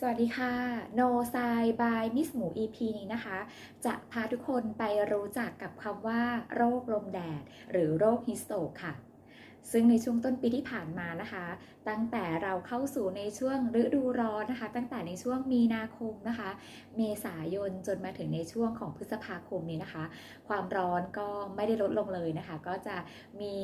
สวัสดีค่ะ No s i by Miss หมู EP นี้นะคะ จะพาทุกคนไปรู้จักกับคำว่า โรคลมแดด หรือโรคฮิสโตค่ะ ซึ่งในช่วงต้นปีที่ผ่านมานะคะ ตั้งแต่เราเข้าสู่ในช่วงฤดูร้อนนะคะ ตั้งแต่ในช่วงมีนาคมนะคะ เมษายนจนมาถึงในช่วงของพฤษภาคมนี้นะคะ ความร้อนก็ไม่ได้ลดลงเลยนะคะ ก็จะมี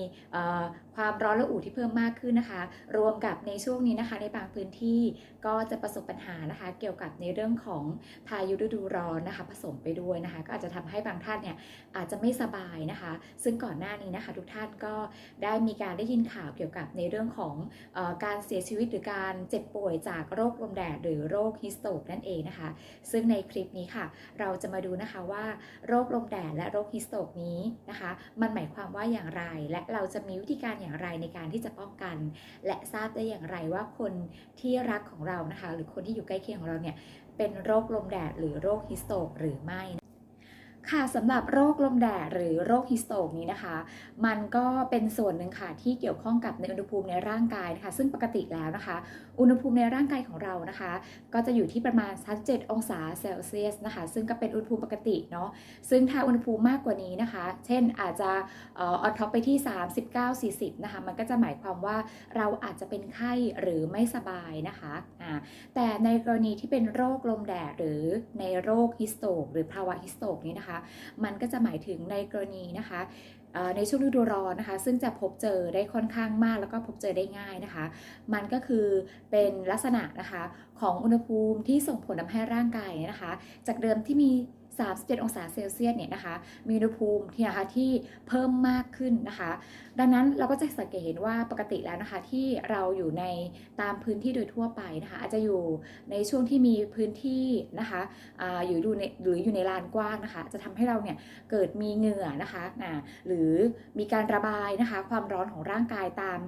ความร้อนระอุที่เพิ่มมากขึ้นนะคะ รวมกับในช่วงนี้นะคะ ในบางพื้นที่ก็จะประสบปัญหานะคะ เกี่ยวกับในเรื่องของพายุฤดูร้อนนะคะ ผสมไปด้วยนะคะ ก็อาจจะทำให้บางท่านเนี่ยอาจจะไม่สบายนะคะ ซึ่งก่อนหน้านี้นะคะ ทุกท่านก็ได้มีการได้ยินข่าวเกี่ยวกับในเรื่องของอการเสียชีวิตหรือการเจ็บป่วยจากโรคลมแดดหรือโรคฮิสโตกนั่นเองนะคะ ซึ่งในคลิปนี้ค่ะ เราจะมาดูนะคะว่าโรคลมแดดและโรคฮิสโตกนี้นะคะ มันหมายความว่าอย่างไร และเราจะมีวิธีการอย่างไรในการที่จะป้องกัน และทราบได้อย่างไรว่าคนที่รักของเรานะคะ หรือคนที่อยู่ใกล้เคียงของเราเนี่ยเป็นโรคลมแดดหรือโรคฮิสโตกหรือไม่ ค่ะสำหรับโรคลมแดดหรือโรคฮิสโตกนี้นะคะ มันก็เป็นส่วนหนึ่งค่ะที่เกี่ยวข้องกับในอุณหภูมิในร่างกายนะคะ ซึ่งปกติแล้วนะคะ อุณหภูมิในร่างกายของเรานะคะ ก็จะอยู่ที่ประมาณ37องศาเซลเซียสนะคะ ซึ่งก็เป็นอุณหภูมิปกติเนาะซึ่งถ้าอุณหภูมิมากกว่านี้นะคะ เช่นอาจจะออนท็อปไปที่ 39-40 นะคะ มันก็จะหมายความว่าเราอาจจะเป็นไข้หรือไม่สบายนะคะอ่าแต่ในกรณีที่เป็นโรคลมแดดหรือในโรคฮิสโตกหรือภาวะฮิสโตกนี้นะคะมันก็จะหมายถึงในกรณีนะคะในช่วงฤดูร้อนนะคะ ซึ่งจะพบเจอได้ค่อนข้างมากแล้วก็พบเจอได้ง่ายนะคะ มันก็คือเป็นลักษณะนะคะของอุณหภูมิที่ส่งผลทำให้ร่างกายนะคะ จากเดิมที่มี 37 องศาเซลเซียสเนี่ยนะคะมีอุณหภูมิที่นะคะที่เพิ่มมากขึ้นนะคะ ดังนั้นเราก็จะสังเกตเห็นว่าปกติแล้วนะคะที่เราอยู่ในตามพื้นที่โดยทั่วไปนะคะอาจจะอยู่ในช่วงที่มีพื้นที่นะคะออยู่ดูในหรืออยู่ในลานกว้างนะคะ จะทำให้เราเนี่ยเกิดมีเหงื่อนะคะนะหรือมีการระบายนะคะ ความร้อนของร่างกายตาม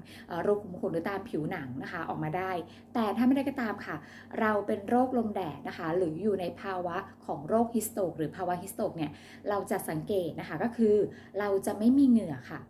รูขุมขนหรือตามผิวหนังนะคะออกมาได้ แต่ถ้าไม่ได้ก็ตามค่ะ เราเป็นโรคลมแดดนะคะ หรืออยู่ในภาวะของโรคฮิสโตกหรือภาวะฮิสโตกเนี่ยเราจะสังเกตนะคะก็คือเราจะไม่มีเหงื่อค่ะ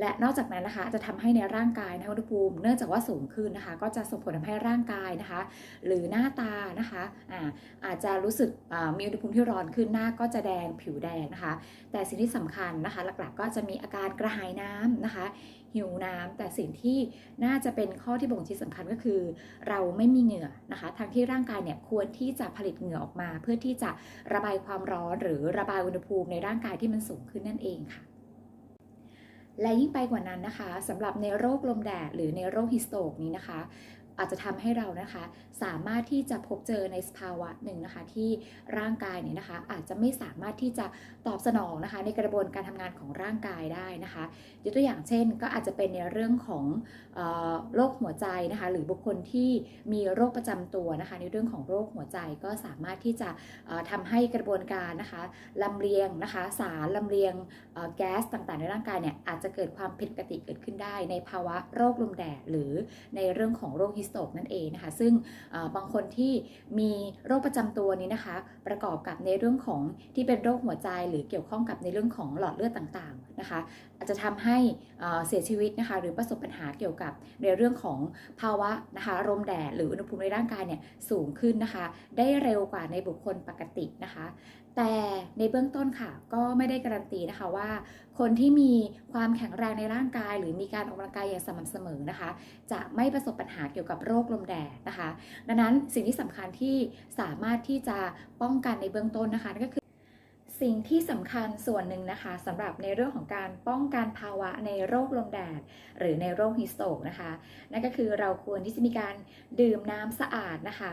และนอกจากนั้นนะคะจะทำให้ในร่างกายนะคะอุณหภูมิเนื่องจากว่าสูงขึ้นนะคะ ก็จะส่งผลทำให้ร่างกายนะคะ หรือหน้าตานะคะอาอาจจะรู้สึกมีอุณหภูมิที่ร้อนขึ้นหน้าก็จะแดงผิวแดงนะคะ แต่สิ่งที่สำคัญนะคะ หลักๆ ก็จะมีอาการกระหายน้ำนะคะ หิวน้ำแต่สิ่งที่น่าจะเป็นข้อที่บ่งชี้สำคัญก็คือ เราไม่มีเหงื่อนะคะทั้งที่ร่างกายเนี่ยควรที่จะผลิตเหงื่อออกมา เพื่อที่จะระบายความร้อนหรือระบายอุณหภูมิในร่างกายที่มันสูงขึ้นนั่นเองค่ะ และยิ่งไปกว่านั้นนะคะสำหรับในโรคลมแดดหรือในโรคฮิสโตกนี้นะคะ อาจจะทำให้เรานะคะ สามารถที่จะพบเจอในสภาวะหนึ่งนะคะ ที่ร่างกายเนี่ยนะคะ อาจจะไม่สามารถที่จะตอบสนองนะคะ ในกระบวนการทำงานของร่างกายได้นะคะยกตัวอย่างเช่น ก็อาจจะเป็นในเรื่องของออโรคหัวใจนะคะ หรือบุคคลที่มีโรคประจำตัวนะคะ ในเรื่องของโรคหัวใจก็สามารถที่จะทำให้กระบวนการนะคะลำเลียงนะคะ สารลำเลียงแก๊สต่างๆ ในร่างกายเนี่ยอาจจะเกิดความผิดปกติเกิดขึ้นได้ ในภาวะโรคลมแดดหรือในเรื่องของโรคฮิสโตกนั่นเองนะคะ ซึ่งบางคนที่มีโรคประจำตัวนี้นะคะ ประกอบกับในเรื่องของที่เป็นโรคหัวใจ หรือเกี่ยวข้องกับในเรื่องของหลอดเลือดต่างๆนะคะ อาจจะทำให้เอ่อเสียชีวิตนะคะ หรือประสบปัญหาเกี่ยวกับในเรื่องของภาวะนะคะลมแดดหรืออุณหภูมิในร่างกายเนี่ยสูงขึ้นนะคะ ได้เร็วกว่าในบุคคลปกตินะคะ แต่ในเบื้องต้นค่ะ ก็ไม่ได้การันตีนะคะว่า คนที่มีความแข็งแรงในร่างกาย หรือมีการออกกำลังกายอย่างสม่ำเสมอนะคะ จะไม่ประสบปัญหาเกี่ยวกับโรคลมแดดนะคะ ดังนั้นสิ่งที่สำคัญที่สามารถที่จะป้องกันในเบื้องต้นนะคะนั่นก็คือสิ่งที่สำคัญส่วนหนึ่งนะคะสำหรับในเรื่องของการป้องกันภาวะในโรคลมแดด หรือในโรคฮิสโตกนะคะ นั่นก็คือเราควรที่จะมีการดื่มน้ำสะอาดนะคะ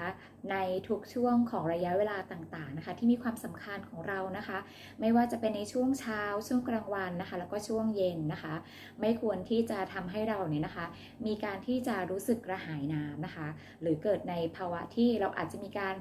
ในทุกช่วงของระยะเวลาต่างๆนะคะที่มีความสำคัญของเรานะคะ ไม่ว่าจะเป็นในช่วงเช้าช่วงกลางวันนะคะ แล้วก็ช่วงเย็นนะคะ ไม่ควรที่จะทำให้เราเนี่ยนะคะ มีการที่จะรู้สึกกระหายน้ำนะคะ หรือเกิดในภาวะที่เราอาจจะมีการ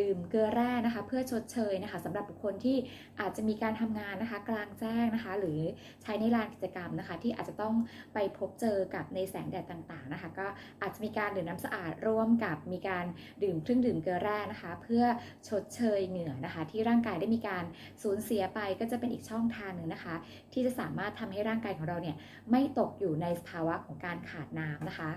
ดื่มเกลือแร่นะคะ เพื่อชดเชยนะคะสำหรับบุคคลที่อาจจะมีการทำงานนะคะ กลางแจ้งนะคะ หรือใช้ในลานกิจกรรมนะคะ ที่อาจจะต้องไปพบเจอกับในแสงแดดต่างๆนะคะ ก็อาจจะมีการดื่มน้ำสะอาดร่วมกับมีการดดื่มเครื่องดื่มเกลือแร่นะคะ เพื่อชดเชยเหงื่อนะคะ ที่ร่างกายได้มีการสูญเสียไปก็จะเป็นอีกช่องทางหนึ่งนะคะ ที่จะสามารถทำให้ร่างกายของเราเนี่ยไม่ตกอยู่ในสภาวะของการขาดน้ำนะคะ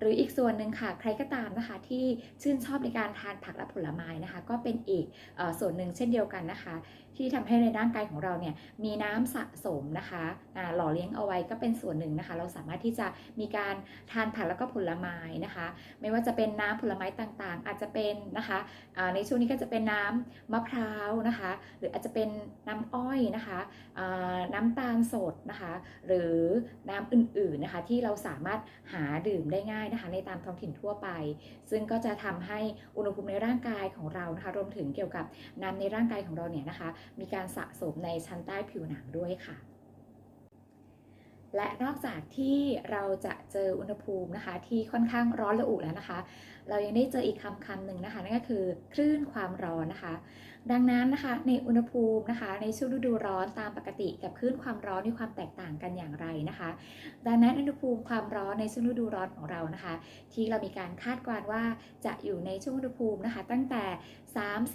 หรืออีกส่วนหนึ่งค่ะใครก็ตามนะคะที่ชื่นชอบในการทานผักและผลไม้นะคะ ก็เป็นอีกเอส่วนหนึ่งเช่นเดียวกันนะคะ ที่ทำให้ในร่างกายของเราเนี่ยมีน้ำสะสมนะคะหล่อเลี้ยงเอาไว้ก็เป็นส่วนหนึ่งนะคะ เราสามารถที่จะมีการทานผักแล้วก็ผลไม้นะคะ ไม่ว่าจะเป็นน้ำผลไม้ต่างๆ อาจจะเป็นนะคะในช่วงนี้ก็จะเป็นน้ำมะพร้าวนะคะ หรืออาจจะเป็นน้ำอ้อยนะคะน้ำตาลสดนะคะ หรือน้ำอื่นๆนะคะที่เราสามารถหาดื่มได้ง่ายนะคะในตามท้องถิ่นทั่วไป ซึ่งก็จะทำให้อุณหภูมิในร่างกายของเรานะคะรวมถึงเกี่ยวกับน้ำในร่างกายของเราเนี่ยนะคะ มีการสะสมในชั้นใต้ผิวหนังด้วยค่ะและนอกจากที่เราจะเจออุณหภูมินะคะที่ค่อนข้างร้อนระอุแล้วนะคะ เรายังได้เจออีกคำคำหนึ่งนะคะนั่นก็คือคลื่นความร้อนนะคะ ดังนั้นนะคะในอุณหภูมินะคะ ในช่วงฤดูร้อนตามปกติกับคลื่นความร้อนมีความแตกต่างกันอย่างไรนะคะ ดังนั้นอุณหภูมิความร้อนในช่วงฤดูร้อนของเรานะคะ ที่เรามีการคาดการณ์ว่าจะอยู่ในช่วงอุณหภูมินะคะ ตั้งแต่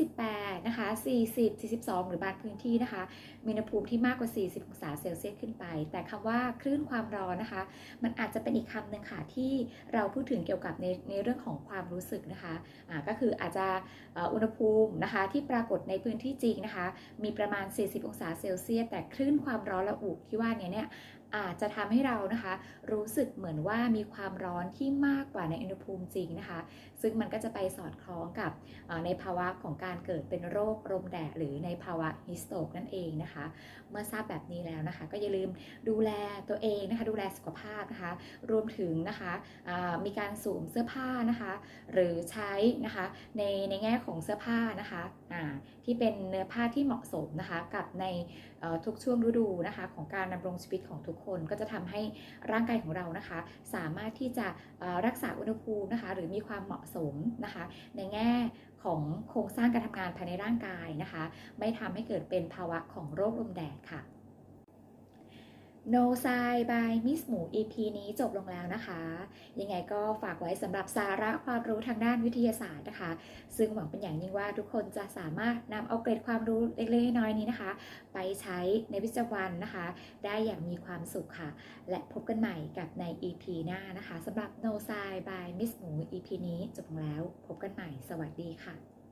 38 นะคะ 40 42 หรือบางพื้นที่นะคะ มีอุณหภูมิที่มากกว่า 40 องศาเซลเซียสขึ้นไป แต่คำว่าคลื่นความร้อนนะคะ มันอาจจะเป็นอีกคำหนึ่งค่ะที่เราพูดถึงเกี่ยวกับในในเรื่องของความรู้สึกนะคะะก็คืออาจจะอุณหภูมินะคะที่ปรากฏในพื้นที่จริงนะคะ มีประมาณ 40 องศาเซลเซียสแต่คลื่นความร้อนระอุที่ว่านี้เนี่ย อาจจะทำให้เรานะคะ รู้สึกเหมือนว่ามีความร้อนที่มากกว่าในอุณหภูมิจริงนะคะ ซึ่งมันก็จะไปสอดคล้องกับในภาวะของการเกิดเป็นโรคลมแดดหรือในภาวะฮิสโตกนั่นเองนะคะ เมื่อทราบแบบนี้แล้วนะคะ ก็อย่าลืมดูแลตัวเองนะคะดูแลสุขภาพนะคะ รวมถึงนะคะมีการสวมเสื้อผ้านะคะ หรือใช้นะคะในในแง่ของเสื้อผ้านะคะที่เป็นเนื้อผ้าที่เหมาะสมนะคะกับในทุกช่วงฤดูนะคะ ของการดำรงชีวิตของทุกคนก็จะทำให้ร่างกายของเรานะคะ สามารถที่จะรักษาอุณหภูมินะคะ หรือมีความเหมาะสมนะคะ ในแง่ของโครงสร้างการทำงานภายในร่างกายนะคะ ไม่ทำให้เกิดเป็นภาวะของโรคลมแดดค่ะ No s i by Miss หมู EP นี้จบลงแล้วนะคะ ยังไงก็ฝากไว้สำหรับสาระความรู้ทางด้านวิทยาศาสตร์นะคะ ซึ่งหวังเป็นอย่างยิ่งว่าทุกคนจะสามารถนำเอาเกร็ดความรู้เล็กๆน้อยๆนี้นะคะ ไปใช้ในวิจวันนะคะ ได้อย่างมีความสุขค่ะ และพบกันใหม่กับใน EP หน้านะคะสำหรับ No s i by Miss หมู EP นี้จบลงแล้ว พบกันใหม่ สวัสดีค่ะ